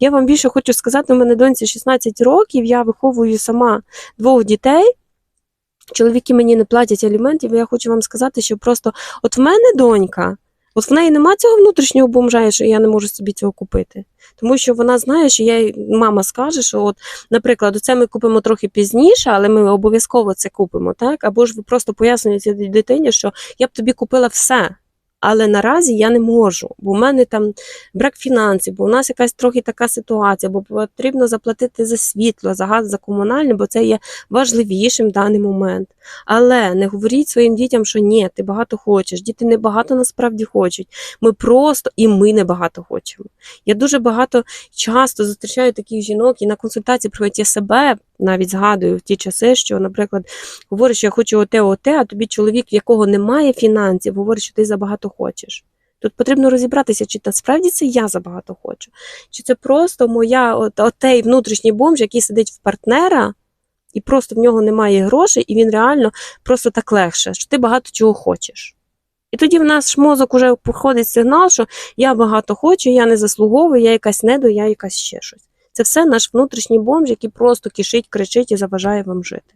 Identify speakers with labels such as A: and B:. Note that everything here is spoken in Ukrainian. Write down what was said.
A: Я вам більше хочу сказати, у мене доньці 16 років, я виховую сама двох дітей. Чоловіки мені не платять аліментів, і я хочу вам сказати, що просто от в мене донька, от в неї нема цього внутрішнього бомжа, що я не можу собі цього купити. Тому що вона знає, що я, мама скаже, що, от, наприклад, це ми купимо трохи пізніше, але ми обов'язково це купимо, так? Або ж ви просто пояснюєте дитині, що я б тобі купила все. Але наразі я не можу, бо в мене там брак фінансів, бо в нас якась трохи така ситуація, бо потрібно заплатити за світло, за газ, за комунальне, бо це є важливішим в даний момент. Але не говоріть своїм дітям, що ні, ти багато хочеш. Діти не багато насправді хочуть. Ми просто і ми не багато хочемо. Я дуже багато часто зустрічаю таких жінок і на консультації приходять я себе навіть згадую в ті часи, що, наприклад, говориш, що я хочу оте, оте, а тобі чоловік, в якого немає фінансів, говорить, що ти забагато хочеш. Тут потрібно розібратися, чи насправді це я забагато хочу, чи це просто моя от, отей внутрішній бомж, який сидить в партнера, і просто в нього немає грошей, і він реально просто так легше, що ти багато чого хочеш. І тоді в наш мозок уже походить сигнал, що я багато хочу, я не заслуговую, я якась недо, я якась ще щось. Це все наш внутрішній бомж, який просто кишить, кричить і заважає вам жити.